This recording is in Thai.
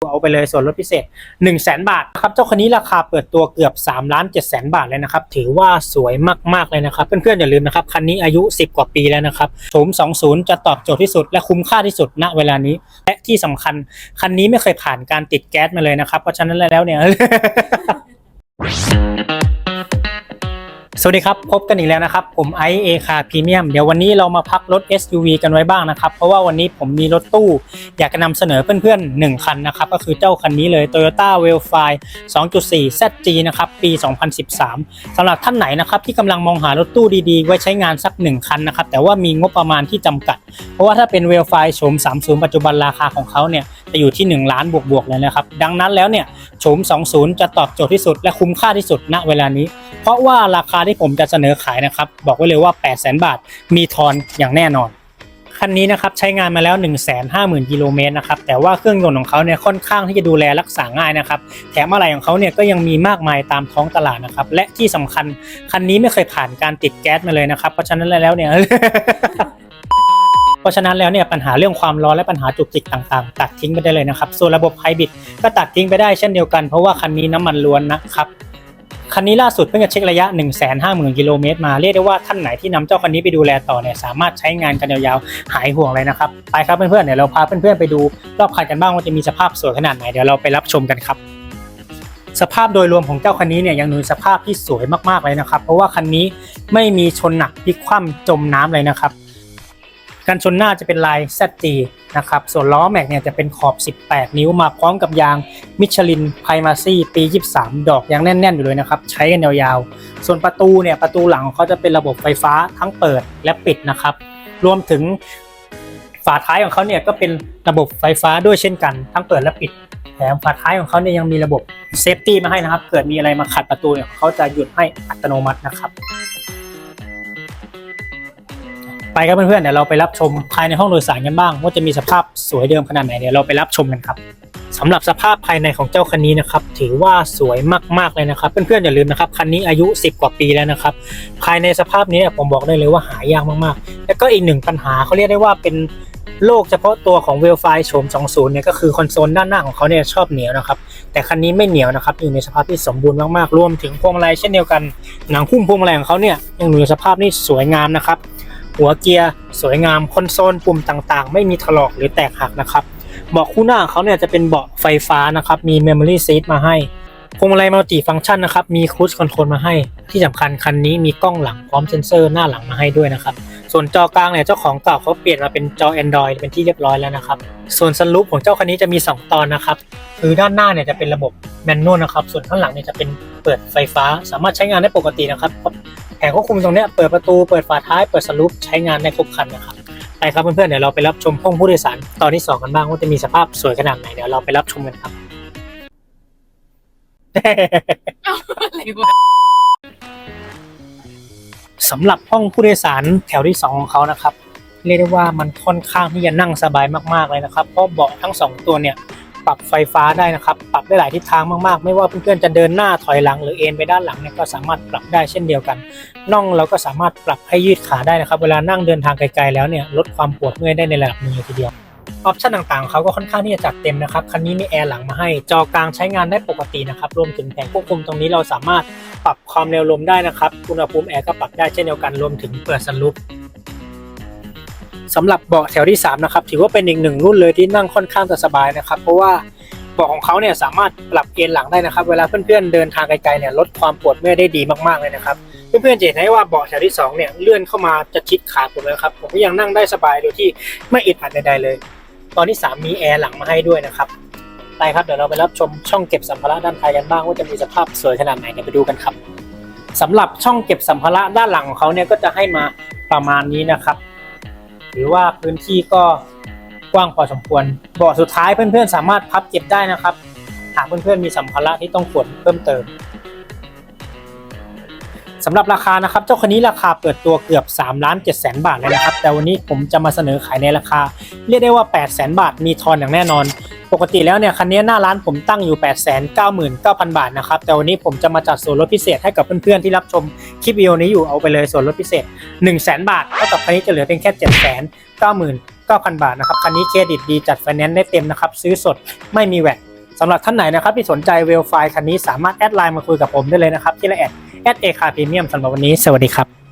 เอาไปเลยส่วนลดพิเศษ 1 0 0 0 0แบาทนะครับเจ้าคันนี้ราคาเปิดตัวเกือบ3ล้าน7แสนบาทเลยนะครับ ถือว่าสวยมากๆเลยนะครับ เพื่อนๆอย่าลืมนะครับ คันนี้อายุ 10 กว่าปีแล้วนะครับโฉม20 จะตอบโจทย์ที่สุด และคุ้มค่าที่สุดณเวลานี้ และที่สำคัญ คันนี้ไม่เคยผ่านการติดแก๊สมาเลยนะครับ เพราะฉะนั้นแล้วเนี่ย วัสดีครับ พบกันอีกแล้วนะครับ ผมไอเอคาพรีเมียมเดี๋ยววันนี้เรามาพักรถ SUV กันไว้บ้างนะครับ เพราะว่าวันนี้ผมมีรถตู้ อยากจะนำเสนอเพื่อนๆ 1 คันนะครับ ก็คือเจ้าคันนี้เลย Toyota w e l f i 2.4 ZG นะครับ ปี 2013สำหรับท่านไหนนะครับ ที่กำลังมองหารถตู้ดีๆ ไว้ใช้งานสัก 1 คันนะครับ แต่ว่ามีงบประมาณที่จำกัด เพราะว่าถ้าเป็น w e l f i โฉม 30 ปัจจุบันราคาของเขาเนี่ย จะอยู่ที่ 1 ล้านบวกๆเลยนะครับ ดังนั้นแล้วเนี่ยโฉม 20 จะตอบโจทย์ที่สุด และคุ้มค่าที่สุดณเวลานี้ เพราะว่าราคาที่ผมจะเสนอขายนะครับ บอกไว้เลยว่า 8 0 0 0 0 0 บาท มีทอนอย่างแน่นอนคันนี้นะครับใช้งานมาแล้ว 1 5 0 0 0 0กิโลเมตรนะครับแต่ว่าเครื่องยนต์ของเขาเนี่ยค่อนข้างที่จะดูแลรักษาง่ายนะครับแถมอะไรของเขาเนี่ยก็ยังมีมากมายตามท้องตลาดนะครับและที่สำคัญคันนี้ไม่เคยผ่านการติดแก๊สมาเลยนะครับเพราะฉะนั้นแล้วเนี่ย ราะฉะนั้นแล้วเนี่ยปัญหาเรื่องความร้อนและปัญหาจุกจิกต่างๆ ตัดทิ้งไปได้เลยนะครับ ส่วนระบบไฮบริดก็ตัดทิ้งไปได้เช่นเดียวกันเพราะว่าคันนี้น้ำมันล้วนนะครับคันนี้ล่าสุดเพิ่งจะเช็คระยะ 1 5 0 0 0 0กิโลเมตรมาเรียกได้ว่าท่านไหนที่นำเจ้าคันนี้ไปดูแลต่อเนี่ยสามารถใช้งานกันยาวๆหายห่วงเลยนะครับไปครับเพื่อนๆเดี๋ยวเราพาเพื่อนๆไปดูรอบคันกันบ้างว่าจะมีสภาพสวยขนาดไหนเดี๋ยวเราไปรับชมกันครับ สภาพโดยรวมของเจ้าคันนี้เนี่ยยังอยู่ในสภาพที่สวยมากๆเลยนะครับ เพราะว่าคันนี้ไม่มีชนหนักพลิกคว่ำจมน้ำเลยนะครับ กันชนหน้าจะเป็นลาย ZG นะครับ ส่วนล้อแม็กเนี่ยจะเป็นขอบ 18 นิ้วมาพร้อมกับยางมิชลินไพมาซี่ปี 23 ดอกยังแน่น ๆ อยู่เลยนะครับ ใช้กันยาวๆ ส่วนประตูเนี่ยประตูหลังเขาจะเป็นระบบไฟฟ้าทั้งเปิดและปิดนะครับ รวมถึงฝาท้ายของเขาเนี่ยก็เป็นระบบไฟฟ้าด้วยเช่นกัน ทั้งเปิดและปิดแถมฝาท้ายของเขาเนี่ยยังมีระบบเซฟตี้มาให้นะครับ เกิดมีอะไรมาขัดประตูเนี่ยเขาจะหยุดให้อัตโนมัตินะครับ ไปครับเพื่อนๆเดี๋ยวเราไปรับชมภายในห้องโดยสารกันบ้าง ว่าจะมีสภาพสวยเดิมขนาดไหนเดี๋ยวเราไปรับชมกันครับสำหรับสภาพภายในของเจ้าคันนี้นะครับถือว่าสวยมากๆเลยนะครับ เพื่อนๆอย่าลืมนะครับคันนี้อายุ 10 กว่าปีแล้วนะครับภายในสภาพนี้ผมบอกได้เลยว่าหายากมากๆ แล้วก็อีกหนึ่งปัญหาเขาเรียกได้ว่าเป็นโรคเฉพาะตัวของเวลไฟโฉม20 เนี่ยก็คือคอนโซลด้านหน้าของเขาเนี่ยชอบเหนียวนะครับแต่คันนี้ไม่เหนียวนะครับอยู่ในสภาพที่สมบูรณ์มากๆรวมถึงพวงมาลัยเช่นเดียวกันหนังหุ้มพวงมาลัยของเขาเนี่ยยังอยู่ในสภาพที่สวยงามนะครับ หัวเกียร์สวยงามคอนโซลปุ่มต่างๆ ไม่มีถลอกหรือแตกหักนะครับเบาะคู่หน้าเขาเนี่ยจะเป็นเบาะไฟฟ้านะครับมี Memory Seat มาให้พวงมาลัยมัลติฟังก์ชันนะครับมีค u ู e คอนโทรลมาให้ ที่สำคัญคันนี้มีกล้องหลังพร้อมเซ็นเซอร์หน้าหลังมาให้ด้วยนะครับ ส่วนจอกลางเนี่ยเจ้าของเก่าเขาเปลี่ยนมาเป็นจอ Android เป็นที่เรียบร้อยแล้วนะครับส่วนซันรูฟของเจ้าคันนี้จะมี 2 ตอนนะครับคือด้านหน้าเนี่ยจะเป็นระบบแมนนวลนะครับส่วนข้างหลังเนี่ยจะเป็นเปิดไฟฟ้า สามารถใช้งานได้ปกตินะครับแผงควบคุมตรงเนี้ยเปิดประตูเปิดฝาท้ายเปิดสลูปใช้งานได้ครบคันนะครับไปครับเพื่อนๆเดี๋ยวเราไปรับชมห้องผู้โดยสารตอนที่สองกันบ้างว่าจะมีสภาพสวยขนาดไหนเดี๋ยวเราไปรับชมกันครับ อะไรวะ สำหรับห้องผู้โดยสารแถวที่สองของเขานะครับเรียกได้ว่ามันค่อนข้างที่จะนั่งสบายมากๆเลยนะครับเพราะเบาะทั้งสองตัวเนี่ยปรับไฟฟ้าได้นะครับปรับได้หลายทิศทางมากๆ ไม่ว่าเพื่อนๆจะเดินหน้าถอยหลังหรือเอ็นไปด้านหลังเนี่ยก็สามารถปรับได้เช่นเดียวกันน่องเราก็สามารถปรับให้ยืดขาได้นะครับ เวลานั่งเดินทางไกลๆแล้วเนี่ยลดความปวดเมื่อยได้ในระดับหนึงเลยทีเดียวออปชั่นต่างๆเขาก็ค่อนข้างที่จะจัดเต็มนะครับ คันนี้มีแอร์หลังมาให้ จอกลางใช้งานได้ปกตินะครับ รวมถึงแผงควบคุมตรงนี้เราสามารถ ปรับความเร็วลมได้นะครับ อุณหภูมิแอร์ก็ปรับได้เช่นเดียวกันรวมถึงเปิดสลูปสำหรับเบาะแถวที่3นะครับถือว่าเป็นอีกหนึ่งรุ่นเลยที่นั่งค่อนข้างจะสบายนะครับ เพราะว่าเบาะของเขาเนี่ยสามารถปรับเอนหลังได้นะครับ เวลาเพื่อนๆเดินทางไกลๆเนี่ยลดความปวดเมื่อยได้ดีมากๆเลยนะครับเพื่อนๆจะเห็นได้ว่าเบาะแถวที่สองเนี่ยเลื่อนเข้ามาจะชิดขาผมเลยครับผมก็ยังนั่งได้สบายโดยที่ไม่อึดอัดใดๆเลย ตอนที่ 3 มีแอร์หลังมาให้ด้วยนะครับ ไปครับเดี๋ยวเราไปรับชมช่องเก็บสัมภาระด้านท้ายกันบ้างว่าจะมีสภาพสวยขนาดไหนเดี๋ยวไปดูกันครับสำหรับช่องเก็บสัมภาระด้านหลังของเขาเนี่ยก็จะให้มาประมาณนี้นะครับ หรือว่าพื้นที่ก็กว้างพอสมควรเบาะสุดท้ายเพื่อนๆ สามารถพับเก็บได้นะครับ หากเพื่อนๆมีสัมภาระที่ต้องขนเพิ่มเติมสำหรับราคานะครับ เจ้าคันนี้ราคาเปิดตัวเกือบ3ล้าน7แสนบาทเลยนะครับ แต่วันนี้ผมจะมาเสนอขายในราคา เรียกได้ว่า8แสนบาทมีทอนอย่างแน่นอน ปกติแล้วเนี่ยคันนี้หน้าร้านผมตั้งอยู่ 8 9 9 0 0 0 บาทนะครับ แต่วันนี้ผมจะมาจัดส่วนลดพิเศษให้กับเพื่อนๆที่รับชมคลิปวิดีโอนี้อยู่เอาไปเลยส่วนลดพิเศษ 1 0 0 0 0แสนบาทเท่ากับคันนี้จะเหลือเพียงแค่ 7 9 9 0 0 0 บาทนะครับคันนี้เครดิตดีจัดไฟแนนซ์ได้เต็มนะครับซื้อสดไม่มีแหวตสำหรับท่านไหนนะครับที่สนใจเวลไฟคันนี้สามารถแอดไลน์มาคุยกับผมได้เลยนะครับที่ละแอดแอดเอคาพรีเมียมสำหรับวันนี้สวัสดีครับ